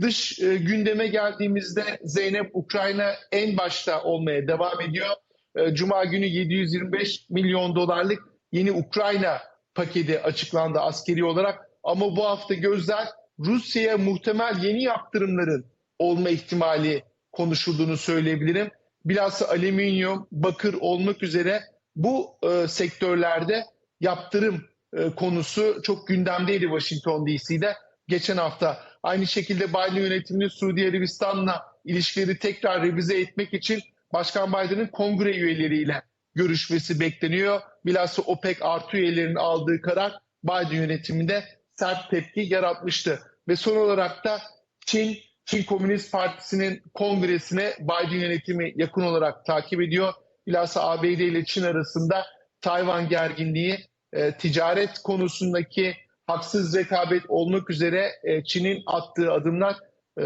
Dış e, gündeme geldiğimizde Zeynep Ukrayna en başta olmaya devam ediyor. E, Cuma günü 725 milyon dolarlık yeni Ukrayna paketi açıklandı askeri olarak. Ama bu hafta gözler Rusya'ya muhtemel yeni yaptırımların olma ihtimali konuşulduğunu söyleyebilirim. Bilhassa alüminyum, bakır olmak üzere bu e, sektörlerde yaptırım e, konusu çok gündemdeydi Washington DC'de geçen hafta. Aynı şekilde Biden yönetiminin Suudi Arabistan'la ilişkileri tekrar revize etmek için Başkan Biden'ın kongre üyeleriyle görüşmesi bekleniyor. Bilhassa OPEC artı üyelerinin aldığı karar Biden yönetiminde sert tepki yaratmıştı. Ve son olarak da Çin, Çin Komünist Partisi'nin kongresine Biden yönetimi yakın olarak takip ediyor. Bilhassa ABD ile Çin arasında Tayvan gerginliği, e, ticaret konusundaki haksız rekabet olmak üzere e, Çin'in attığı adımlar e,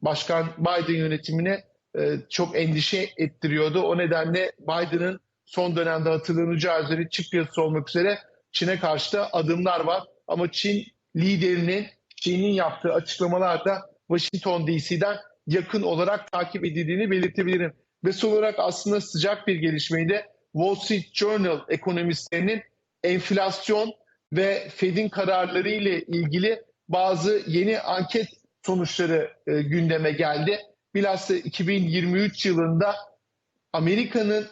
Başkan Biden yönetimine e, çok endişe ettiriyordu. O nedenle Biden'ın son dönemde hatırlanacağı üzere çift piyasası olmak üzere Çin'e karşı da adımlar var. Ama Çin liderinin Çin'in yaptığı açıklamalarda Washington DC'den yakın olarak takip edildiğini belirtebilirim. Ve son olarak aslında sıcak bir gelişmeydi. Wall Street Journal ekonomistlerinin enflasyon ve Fed'in kararları ile ilgili bazı yeni anket sonuçları e, gündeme geldi. Bilhassa 2023 yılında Amerika'nın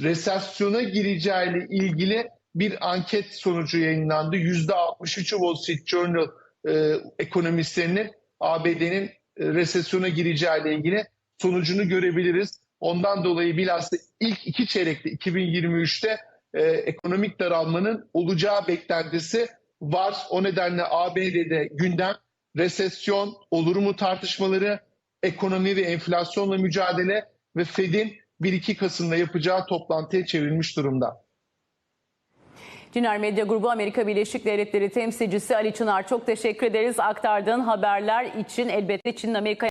resesyona gireceğiyle ilgili bir anket sonucu yayınlandı. %63'ü Wall Street Journal e, ekonomistlerinin ABD'nin e, resesyona gireceğiyle ilgili sonucunu görebiliriz. Ondan dolayı bilhassa ilk iki çeyrekte 2023'te e, ekonomik daralmanın olacağı beklentisi var. O nedenle ABD'de gündem resesyon, olur mu tartışmaları, ekonomi ve enflasyonla mücadele ve Fed'in 1-2 Kasım'da yapacağı toplantıya çevrilmiş durumda. Ciner Medya Grubu Amerika Birleşik Devletleri temsilcisi Ali Çınar çok teşekkür ederiz. Aktardığın haberler için elbette Çin'in Amerika